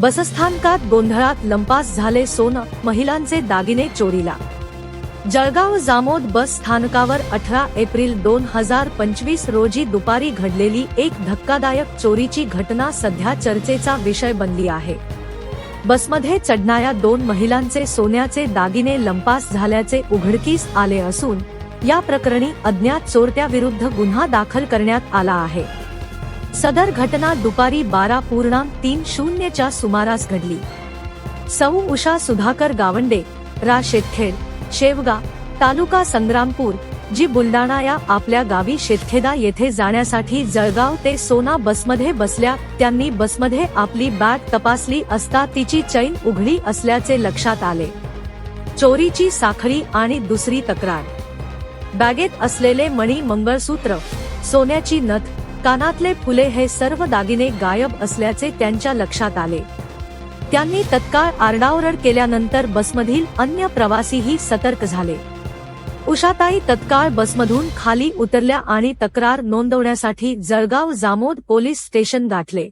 बसस्थानकात गोंधळात लंपास झाले सोनं महिलांचे दागिने चोरीला. जळगाव जामोद बस स्थानकावर अठरा एप्रिल दोन हजार पंचवीस रोजी दुपारी घडलेली एक धक्कादायक चोरीची घटना सध्या चर्चेचा विषय बनली आहे. बसमध्ये चढणाऱ्या दोन महिलांचे सोन्याचे दागिने लंपास झाल्याचे उघडकीस आले असून या प्रकरणी अज्ञात चोरट्याविरुद्ध गुन्हा दाखल करण्यात आला आहे. सदर घटना दुपारी बारा पूर्णांक तीन शून्यच्या सुमारास घडली. सौ उषा सुधाकर गावंडे रा शेतखेड शेवगा तालुका संग्रामपूर जी बुलडाणा या आपल्या गावी शेतखेदा येथे जाण्यासाठी जळगाव ते सोना बसमध्ये बसल्या त्यांनी बसमध्ये आपली बॅग तपासली असता तिची चैन उघडी असल्याचे लक्षात आले. चोरीची साखळी आणि दुसरी तक्रार. बॅगेत असलेले मणी मंगळसूत्र सोन्याची नथ कानातले फुले हे सर्व दागिने गायब असल्याचे त्यांच्या लक्षात आले. त्यांनी तत्काळ आरडाओरड केल्यानंतर बसमधील अन्य प्रवासीही सतर्क झाले. उषाताई तत्काळ बसमधून खाली उतरल्या आणि तक्रार नोंदवण्यासाठी जळगाव जामोद पोलीस स्टेशन गाठले.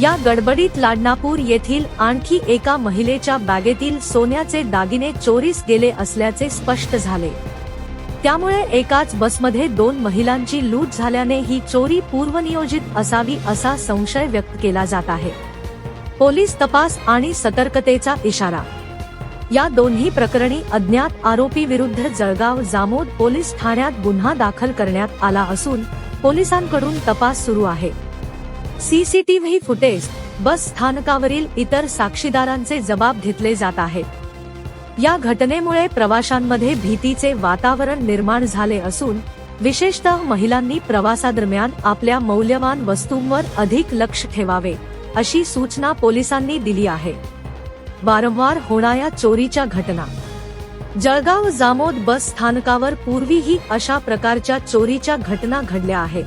या गडबडीत लाडनापूर येथील आणखी एका महिलेच्या बॅगेतील सोन्याचे दागिने चोरीस गेले असल्याचे स्पष्ट झाले. त्यामुळे एकाच बसमध्ये दोन महिलांची लूट झाल्याने ही चोरी पूर्वनियोजित असावी असा संशय व्यक्त केला जात आहे. पोलीस तपास आणि सतर्कतेचा इशारा. या दोन्ही प्रकरणी अज्ञात आरोपी विरुद्ध जळगाव जामोद पोलीस ठाण्यात गुन्हा दाखल करण्यात आला असून पोलिसांकडून तपास सुरू आहे. सीसीटीव्ही फुटेज बस स्थानकावरील इतर साक्षीदारांचे जबाब घेतले जात आहेत या घटनेमुळे प्रवाशांमध्ये भीतीचे वातावरण निर्माण झाले असून विशेषतः महिलांनी प्रवासादरम्यान आपल्या मौल्यवान वस्तूंवर अधिक लक्ष ठेवावे अशी सूचना पोलिसांनी दिली आहे. वारंवार होणाऱ्या चोरीच्या घटना. जळगाव जामोद बस स्थानकावर पूर्वीही अशा प्रकारच्या चोरीच्या घटना घडल्या आहेत.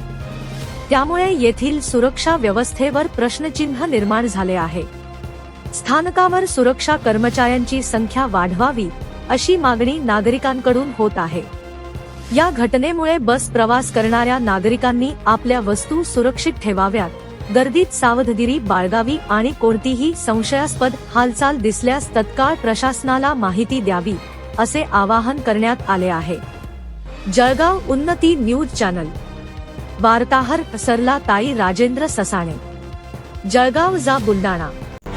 त्यामुळे येथील सुरक्षा व्यवस्थेवर प्रश्नचिन्ह निर्माण झाले आहे. स्थानकावर सुरक्षा कर्मचाऱ्यांची संख्या वाढवावी अशी मागणी नागरिकांकडून होत आहे. या घटनेमुळे बस प्रवास करणाऱ्या नागरिकांनी आपल्या वस्तू सुरक्षित ठेवाव्यात. गर्दीत सावधगिरी बाळगावी आणि कोणतीही संशयास्पद हालचाल दिसल्यास तत्काळ प्रशासनाला माहिती द्यावी असे आवाहन करण्यात आले आहे. जळगाव उन्नती न्यूज चॅनल. वार्ताहर सरला ताई राजेंद्र ससाणे. जळगाव जा बुलडाणा